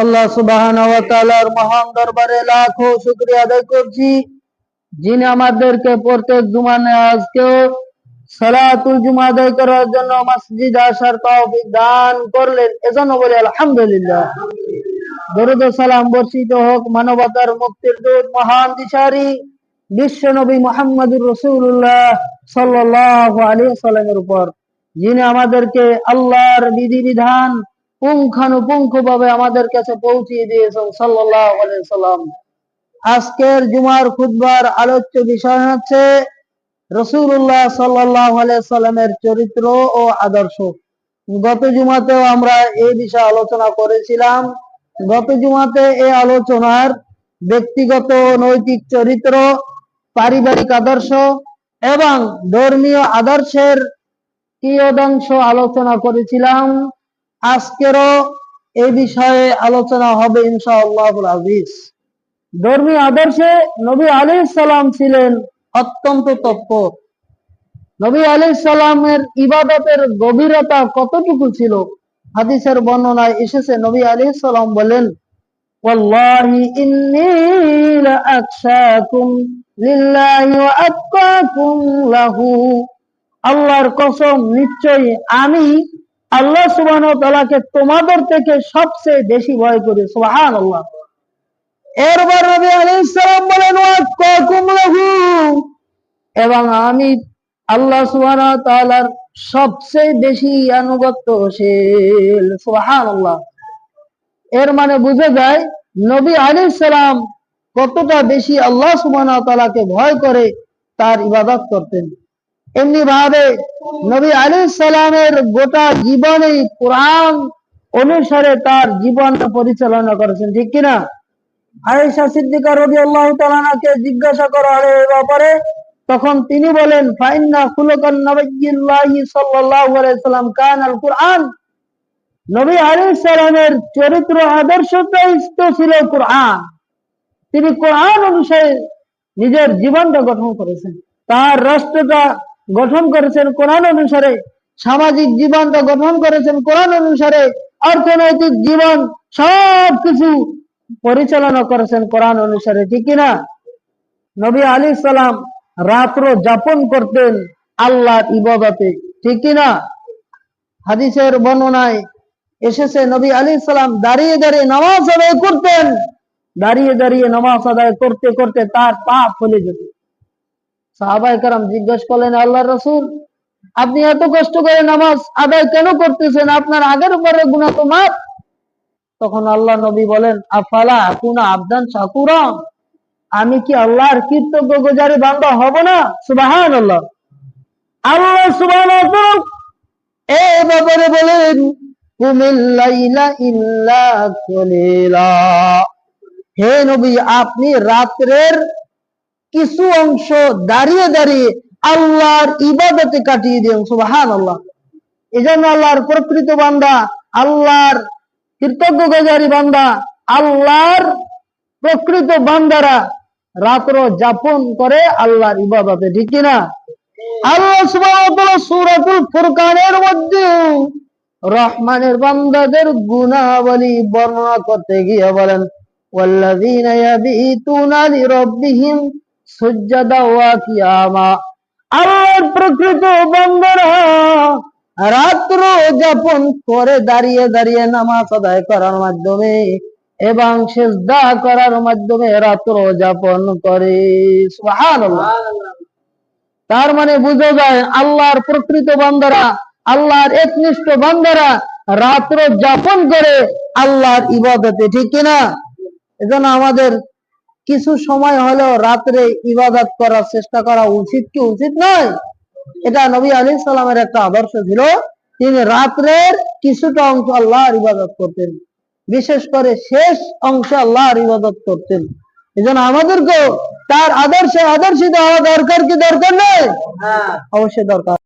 আল্লাহ সুবাহান মহান দরবারে লাখো শুক্রিয়া আদায় করছি। যিনি আমাদেরকে প্রত্যেক জুমানে আজকেও সালাতুল জুমা আদায় করার জন্য মসজিদ আসার তৌফিক দান করলেন। এজন্য বলি আলহামদুলিল্লাহ। দরুদ সালাম বর্ষিত হোক মানবতার মুক্তির দূত, মহান দিশারি, বিশ্ব নবী মোহাম্মদুর রসুল্লাহ সাল্লাল্লাহু আলাইহি সাল্লামের উপর, যিনি আমাদেরকে আল্লাহর বিধিবিধান পুঙ্খানুপুঙ্খ ভাবে আমাদের কাছে পৌঁছিয়ে দিয়েছেন সাল্লাম। আজকের জুমার খুতবার আলোচ্য বিষয় হচ্ছে রসুল্লাহ সাল্লামের চরিত্র ও আদর্শ। গত জুমাতেও আমরা এই বিষয়ে আলোচনা করেছিলাম। গত জুমাতে এই আলোচনার ব্যক্তিগত নৈতিক চরিত্র, পারিবারিক আদর্শ এবং ধর্মীয় আদর্শের কিয়দাংশ আলোচনা করেছিলাম। আজকেরও এই বিষয়ে আলোচনা হবে ইনশাআল্লাহুল আজিজ। ধর্মীয় আদর্শে নবী আলী সালাম ছিলেন অত্যন্ত তৎপর নবী আলী সালামের ইবাদতের গভীরতা কতটুকু ছিল হাদিসের বর্ণনায় এসেছে। নবী আলী সালাম বলেন আল্লাহর কসম, নিশ্চয়ই আমি আল্লাহ সুবহানাহু ওয়া তাআলাকে তোমাদের থেকে সবচেয়ে বেশি ভয় করি, সুবহানাল্লাহ। এরপর নবী আলাইহিস সালাম বলেন এবং আমি আল্লাহ সুবহানাহু ওয়া তাআলার সবচেয়ে বেশি আনুগত্যশীল, সুবহানাল্লাহ। এর মানে বুঝে যায়, নবী আলাইহিস সালাম কতটা বেশি আল্লাহ সুবহানাহু ওয়া তাআলাকে ভয় করে, তার ইবাদত করতেন। এমনি ভাবে নবী আলাইহিস সালামের গোটা জীবনে কোরআন অনুসারে তার জীবন পরিচালনা করেছেন, ঠিক কিনা? আয়েশা সিদ্দিকা রাদিয়াল্লাহু তাআলাকে জিজ্ঞাসা করা হলো ব্যাপারে। তখন তিনি বলেন, ফাইন্না খুলুকান সাল্লাল্লাহু আলাইহি সাল্লাম কুরআন। নবী সালামের চরিত্র আদর্শটাই ছিল কোরআন। তিনি কোরআন অনুসারে নিজের জীবনটা গঠন করেছেন। তার রাষ্ট্রটা গঠন করেছেন কোরআন অনুসারে, সামাজিক জীবনটা গঠন করেছেন কোরআন অনুসারে, অর্থনৈতিক জীবন সব কিছু পরিচালনা করেছেন কোরআন অনুসারে, ঠিক কিনা নবী আলী সালাম রাত্র যাপন করতেন আল্লাহ ইবাদতে, ঠিক কিনা হাদিসের বর্ণনায় এসেছে, নবী আলী সালাম দাঁড়িয়ে দাঁড়িয়ে নামাজ আদায় করতেন, দাঁড়িয়ে দাঁড়িয়ে নামাজ আদায় করতে করতে তার পা ফলে যেত। সাহাবাই কারাম জিজ্ঞেস করলেন, আল্লাহ রসুল, আপনি এত কষ্ট করে নামাজ আদায় কেন করতেছেন? আপনার আগের উপরে গুণা তো মাপ তখন আল্লাহ নবী বলেন, আফালা কুনা আবদান শাকুরাম আমি কি আল্লাহর কৃতজ্ঞ গুজারি বান্দা হব না? সুবাহান আল্লাহ আল্লাহ সুবাহান এ ব্যাপারে বলেন হে নবী, আপনি রাত্রের কিছু অংশ দাঁড়িয়ে দাঁড়িয়ে আল্লাহর ইবাদতে কাটিয়ে দিন সুবাহান আল্লাহ এই জন্য আল্লাহর প্রকৃত বান্দা আল্লাহর কৃতজ্ঞ গজারি বান্দা আল্লাহর প্রকৃত বান্দারা রাত্র যাপন করে আল্লাহর ইবাদতে ঠিক কিনা আল্লাহ সুরাতুল ফুরকানের মধ্যে রহমানের বান্দাদের গুণাবলী বর্ণনা করতে গিয়ে বলেন والذين يبيتون لربهم সজ্জাদা আমার প্রকৃত বন্দরা রাত্র যাপন করে দাঁড়িয়ে দাঁড়িয়ে নামাজ আদায় করার মাধ্যমে এবং সেজদা করার মাধ্যমে রাত্র যাপন করে। তার মানে বুঝা যায়, আল্লাহর প্রকৃত বান্দারা আল্লাহর একনিষ্ঠ বান্দারা রাত্র যাপন করে আল্লাহর ইবাদতে, ঠিক কিনা? এজন্য আমাদের কিছু সময় হলেও রাত্রে ইবাদত করার চেষ্টা করা উচিত কি উচিত নয়? এটা নবী আলী সালামের একটা আদর্শ ছিল। তিনি রাত্রের কিছুটা অংশ আল্লাহর ইবাদত করতেন। বিশেষ করে শেষ অংশ আল্লাহর ইবাদত করতেন। এই জন্য আমাদেরকেও তার আদর্শে আদর্শিত হওয়া দরকার কি দরকার নেই অবশ্যই দরকার।